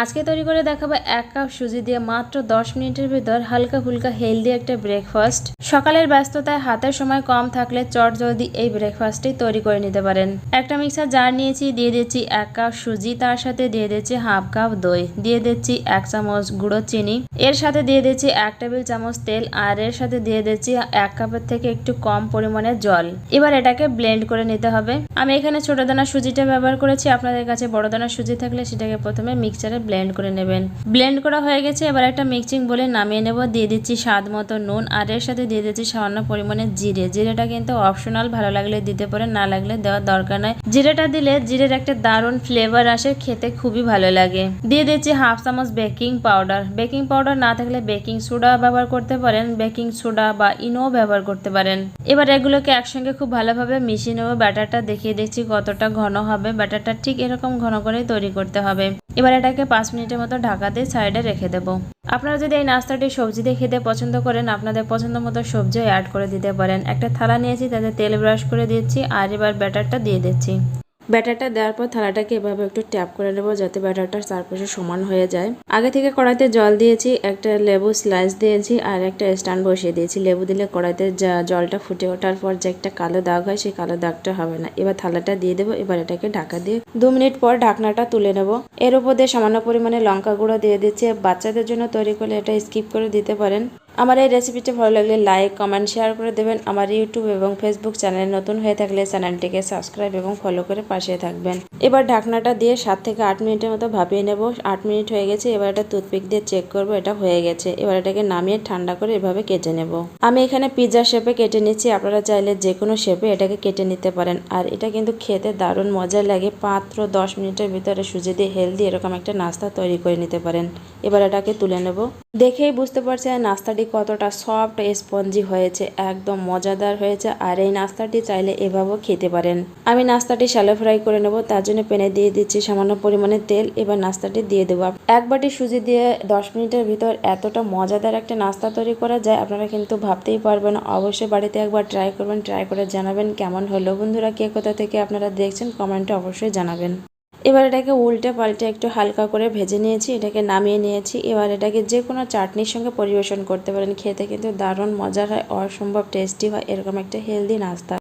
আজকে তৈরি করে দেখাবো এক কাপ সুজি দিয়ে মাত্র দশ মিনিটের ভিতর হালকা ফুলকা হেলদি একটা ব্রেকফাস্ট সকালের ব্যস্ততায় হাতের সময় কম থাকলে চট জলদি এই ব্রেকফাস্টটি তৈরি করে নিতে পারেন। একটা মিক্সার জার নিয়েছি, দিয়ে দিচ্ছি এক কাপ সুজি, তার সাথে দিয়ে দিচ্ছি হাফ কাপ দই, দিয়ে দিচ্ছি এক চামচ গুঁড়ো চিনি, এর সাথে দিয়ে দিচ্ছি এক টেবিল চামচ তেল, আর এর সাথে দিয়ে দিচ্ছি এক কাপের থেকে একটু কম পরিমাণে জল। এবার এটাকে ব্লেন্ড করে নিতে হবে। আমি এখানে ছোট দানা সুজিটা ব্যবহার করেছি, আপনাদের কাছে বড় দানা সুজি থাকলে সেটাকে প্রথমে মিক্সচারে ব্লেন্ড করে নেবেন। ব্লেন্ড করা হয়ে গেছে, এবার একটা মিক্সিং বলে নামিয়ে নেব। দিয়ে দিচ্ছি স্বাদ মতো নুন, আর এর সাথে দিয়ে দিচ্ছি সামান্য পরিমাণে জিরে। জিরেটা কিন্তু অপশনাল ভালো লাগলে দিতে পারেন, না লাগলে দেওয়ার দরকার নয় জিরেটা দিলে জিরের একটা দারুণ ফ্লেভার আসে, খেতে খুবই ভালো লাগে। দিয়ে দিচ্ছি হাফ চামচ বেকিং পাউডার বেকিং পাউডার না থাকলে বেকিং সোডা ব্যবহার করতে পারেন। বেকিং সোডা বা ইনো ব্যবহার করতে পারেন। এবার এগুলোকে একসঙ্গে খুব ভালোভাবে মিশিয়ে নেব। ব্যাটারটা দেখিয়ে দিচ্ছি কতটা ঘন হবে। ব্যাটারটা ঠিক এরকম ঘন করে তৈরি করতে হবে। এবার এটাকে পাঁচ মিনিটের মতো ঢাকা দিয়ে সাইডে রেখে দেব। আপনারা যদি এই নাস্তাটি সবজি দিয়ে খেতে পছন্দ করেন, আপনাদের পছন্দ মতো সবজিও অ্যাড করে দিতে পারেন। একটা থালা নিয়েছি, তাতে তেল ব্রাশ করে দিচ্ছি, আর এবার ব্যাটারটা দিয়ে দিচ্ছি। ব্যাটারটা দেওয়ার পর থালাটাকে এভাবে একটু ট্যাপ করে নেব যাতে ব্যাটারটা চারপাশে সমান হয়ে যায়। আগে থেকে কড়াইতে জল দিয়েছি, একটা লেবু স্লাইস দিয়েছি আর একটা স্ট্যান্ড বসিয়ে দিয়েছি। লেবু দিলে কড়াইতে যা জলটা ফুটে ওঠার পর যে একটা কালো দাগ হয় সেই কালো দাগটা হবে না। এবার থালাটা দিয়ে দেবো, এবার এটাকে ঢাকা দিয়ে দু মিনিট পর ঢাকনাটা তুলে নেব। এর উপর দিয়ে সামান্য পরিমাণে লঙ্কা গুঁড়ো দিয়ে দিচ্ছি। বাচ্চাদের জন্য তৈরি করলে এটা স্কিপ করে দিতে পারেন। আমার এই রেসিপিটি ভালো লাগলে লাইক কমেন্ট শেয়ার করে দেবেন। আমার ইউটিউব এবং ফেসবুক চ্যানেল নতুন হয়ে থাকলে চ্যানেলটিকে সাবস্ক্রাইব এবং ফলো করে পাশে থাকবেন। এবার ঢাকনাটা দিয়ে সাত থেকে আট মিনিটের মতো ভাপিয়ে নেব। আট মিনিট হয়ে গেছে, এবার এটা টুথপিক দিয়ে চেক করব, এটা হয়ে গেছে। এবার এটাকে নামিয়ে ঠান্ডা করে এভাবে কেটে নেব। আমি এখানে পিৎজা শেপে কেটে নিচ্ছি। আপনারা চাইলে যে কোনো শেপে এটাকে কেটে নিতে পারেন। আর এটা কিন্তু খেতে দারুণ মজা লাগে। মাত্র দশ মিনিটের ভিতরে সুজি দিয়ে হেলদি এরকম একটা নাস্তা তৈরি করে নিতে পারেন। এবার এটাকে তুলে নেব। দেখেই বুঝতে পারছেন নাস্তাটি কতটা সফট স্পঞ্জি হয়েছে, একদম মজাদার হয়েছে, আর এই নাস্তাটি চাইলে এভাবেও খেতে পারেন। আমি নাস্তাটি শ্যালো ফ্রাই করে নেব, তার জন্য প্যানে দিয়ে দিচ্ছি সামান্য পরিমাণে তেল, এবার নাস্তাটি দিয়ে দেবো। এক বাটি সুজি দিয়ে দশ মিনিটের ভিতর এতটা মজাদার একটা নাস্তা তৈরি করা যায়, আপনারা কিন্তু ভাবতেই পারবেন। অবশ্যই বাড়িতে একবার ট্রাই করবেন ট্রাই করে জানাবেন কেমন হলো। বন্ধুরা, কে কোথা থেকে আপনারা দেখছেন, কমেন্টে অবশ্যই জানাবেন। এবার এটাকে উল্টে পাল্টে একটু হালকা করে ভেজে নিয়েছি, এটাকে নামিয়ে নিয়েছি। এবার এটাকে যে কোনো চাটনির সঙ্গে পরিবেশন করতে পারেন, খেতে কিন্তু দারুণ মজার হয়, অসম্ভব টেস্টি হয়, এরকম একটা হেলদি নাস্তা।